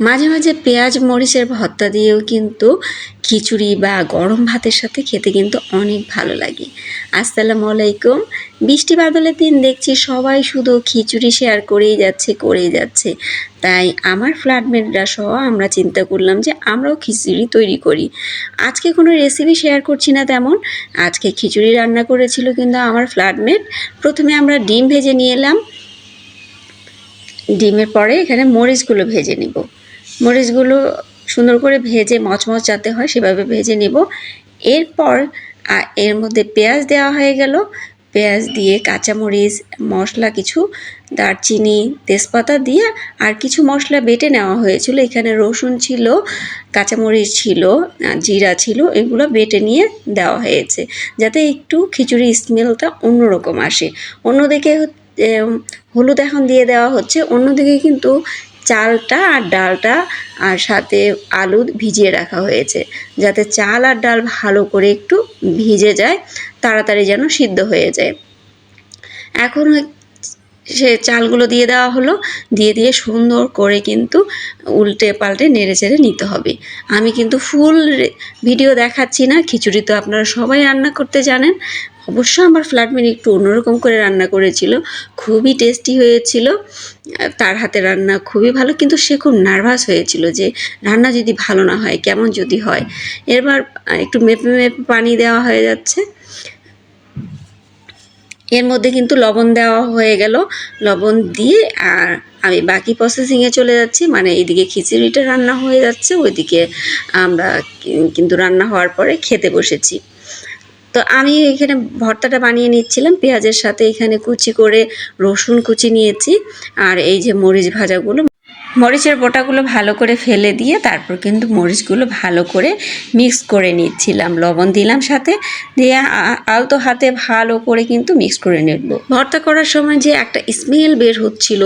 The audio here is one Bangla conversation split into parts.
মাঝে মাঝে পেঁয়াজ, মরিচের ভর্তা দিয়েও কিন্তু খিচুড়ি বা গরম ভাতের সাথে খেতে কিন্তু অনেক ভালো লাগে। আসসালামু আলাইকুম। বৃষ্টি বাদলের দিন দেখছি সবাই শুধু খিচুড়ি শেয়ার করেই যাচ্ছে করেই যাচ্ছে। তাই আমার ফ্ল্যাটমেটরা সহ আমরা চিন্তা করলাম যে আমরাও খিচুড়ি তৈরি করি। আজকে কোনো রেসিপি শেয়ার করছি না তেমন। আজকে খিচুড়ি রান্না করেছিল কিন্তু আমার ফ্ল্যাটমেট প্রথমে আমরা ডিম ভেজে নিয়ে এলাম। ডিমের পরে এখানে মরিচগুলো ভেজে নিব। মরিচগুলো সুন্দর করে ভেজে মচমচ যাতে হয় সেভাবে ভেজে নিব। এরপর এর মধ্যে পেঁয়াজ দেওয়া হয়ে গেল। পেঁয়াজ দিয়ে কাঁচামরিচ, মশলা, কিছু দারচিনি, তেজপাতা দিয়ে আর কিছু মশলা বেটে নেওয়া হয়েছিল। এখানে রসুন ছিল, কাঁচামরিচ ছিল জিরা ছিল, এগুলো বেটে নিয়ে দেওয়া হয়েছে। যাতে একটু খিচুড়ি স্মেলটা অন্যরকম আসে। অন্যদিকে হলুদ এখন দিয়ে দেওয়া হচ্ছে। অন্যদিকে কিন্তু চালটা আর ডালটা আর সাথে আলু ভিজিয়ে রাখা হয়েছে, যাতে চাল আর ডাল ভালো করে একটু ভিজে যায়, তাড়াতাড়ি যেন সিদ্ধ হয়ে যায়। এখন সে চালগুলো দিয়ে দেওয়া হলো, দিয়ে দিয়ে সুন্দর করে কিন্তু উল্টে পাল্টে নেড়ে চেড়ে নিতে হবে। আমি কিন্তু ফুল ভিডিও দেখাচ্ছি না, খিচুড়ি তো আপনারা সবাই রান্না করতে জানেন। অবশ্য আমার ফ্ল্যাটমেট একটু অন্যরকম করে রান্না করেছিল, খুবই টেস্টি হয়েছিল। তার হাতে রান্না খুবই ভালো, কিন্তু সে খুব নার্ভাস হয়েছিল যে রান্না যদি ভালো না হয়, কেমন যদি হয়। এবার একটু মেপে মেপে পানি দেওয়া হয়ে যাচ্ছে। এর মধ্যে কিন্তু লবণ দেওয়া হয়ে গেল। লবণ দিয়ে, আর আমি বাকি প্রসেসিংয়ে চলে যাচ্ছি মানে এইদিকে খিচুড়িটা রান্না হয়ে যাচ্ছে, ওইদিকে আমরা কিন্তু রান্না হওয়ার পরে খেতে বসেছি। তো আমি এখানে ভর্তাটা বানিয়ে নিচ্ছিলাম, পেঁয়াজের সাথে এখানে কুচি করে রসুন কুচি নিয়েছি, আর এই যে মরিচ ভাজাগুলো। মরিচের বোটাগুলো ভালো করে ফেলে দিয়ে তারপর কিন্তু মরিচগুলো ভালো করে মিক্স করে নিচ্ছিলাম, লবণ দিলাম সাথে, দিয়ে আলতো হাতে ভালো করে কিন্তু মিক্স করে নেব। ভর্তা করার সময় যে একটা স্মেল বের হচ্ছিল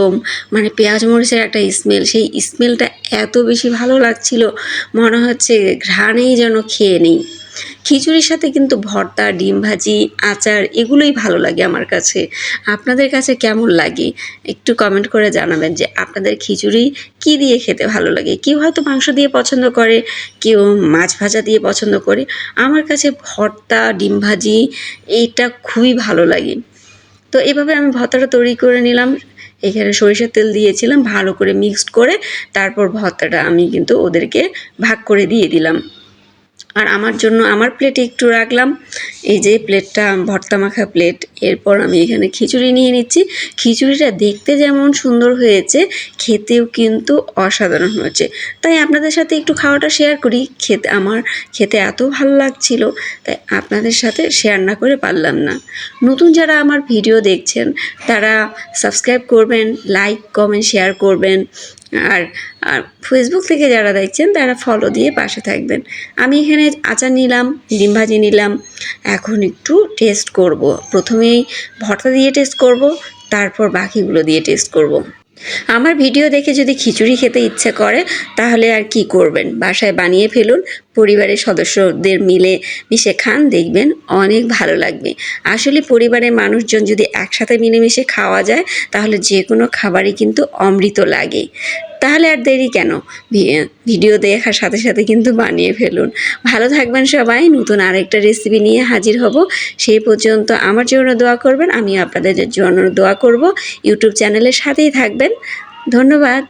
মানে পেঁয়াজ মরিচের একটা স্মেল সেই স্মেলটা এত বেশি ভালো লাগছিল, মনে হচ্ছে ঘ্রাণেই যেন খেয়ে নেই। খিচুড়ির সাথে কিন্তু ভর্তা, ডিম ভাজি, আচার এগুলোই ভালো লাগে আমার কাছে। আপনাদের কাছে কেমন লাগে? একটু কমেন্ট করে জানাবেন যে আপনাদের খিচুড়ি কি দিয়ে খেতে ভালো লাগে? কেউ হয়তো মাংস দিয়ে পছন্দ করে, কেউ মাছ ভাজা দিয়ে পছন্দ করে। আমার কাছে ভর্তা, ডিম ভাজি এইটা খুবই ভালো লাগে। তো এভাবে আমি ভর্তাটা তৈরি করে নিলাম। এখানে সরিষার তেল দিয়েছিলাম, ভালো করে মিক্সড করে তারপর ভর্তাটা আমি কিন্তু ওদেরকে ভাগ করে দিয়ে দিলাম। আর আমার জন্য আমার প্লেটে একটু রাখলাম। এই যে প্লেটটা ভর্তা মাখা প্লেট এরপর আমি এখানে খিচুড়ি নিয়ে নিচ্ছি। খিচুড়িটা দেখতে যেমন সুন্দর হয়েছে, খেতেও কিন্তু অসাধারণ হয়েছে। তাই আপনাদের সাথে একটু খাওয়াটা শেয়ার করি। খেতে, আমার খেতে এত ভালো লাগছিল, তাই আপনাদের সাথে শেয়ার না করে পারলাম না। নতুন যারা আমার ভিডিও দেখছেন, তারা সাবস্ক্রাইব করবেন লাইক কমেন্ট শেয়ার করবেন। আর আর ফেসবুক থেকে যারা দেখছেন, তারা ফলো দিয়ে পাশে থাকবেন আমি এখানে আচার নিলাম, ডিম ভাজি নিলাম, এখন একটু টেস্ট করব প্রথমেই ভর্তা দিয়ে টেস্ট করব, তারপর বাকিগুলো দিয়ে টেস্ট করব। আমার ভিডিও দেখে যদি খিচুড়ি খেতে ইচ্ছে করে, তাহলে আর কি করবেন? বাসায় বানিয়ে ফেলুন, পরিবারের সদস্যদের মিলে মিশে খান, দেখবেন অনেক ভালো লাগবে। আসলে পরিবারের মানুষজন যদি একসাথে মিলেমিশে খাওয়া যায়, তাহলে যে কোনো খাবারই কিন্তু অমৃত লাগে। তাহলে আর দেরি কেন? ভিডিও দেখার সাথে সাথে কিন্তু বানিয়ে ফেলুন। ভালো থাকবেন সবাই, নতুন আরেকটা রেসিপি নিয়ে হাজির হব। সেই পর্যন্ত আমার জন্য দোয়া করবেন আমি আপনাদের জন্য দোয়া করব। ইউটিউব চ্যানেলের সাথেই থাকবেন। ধন্যবাদ।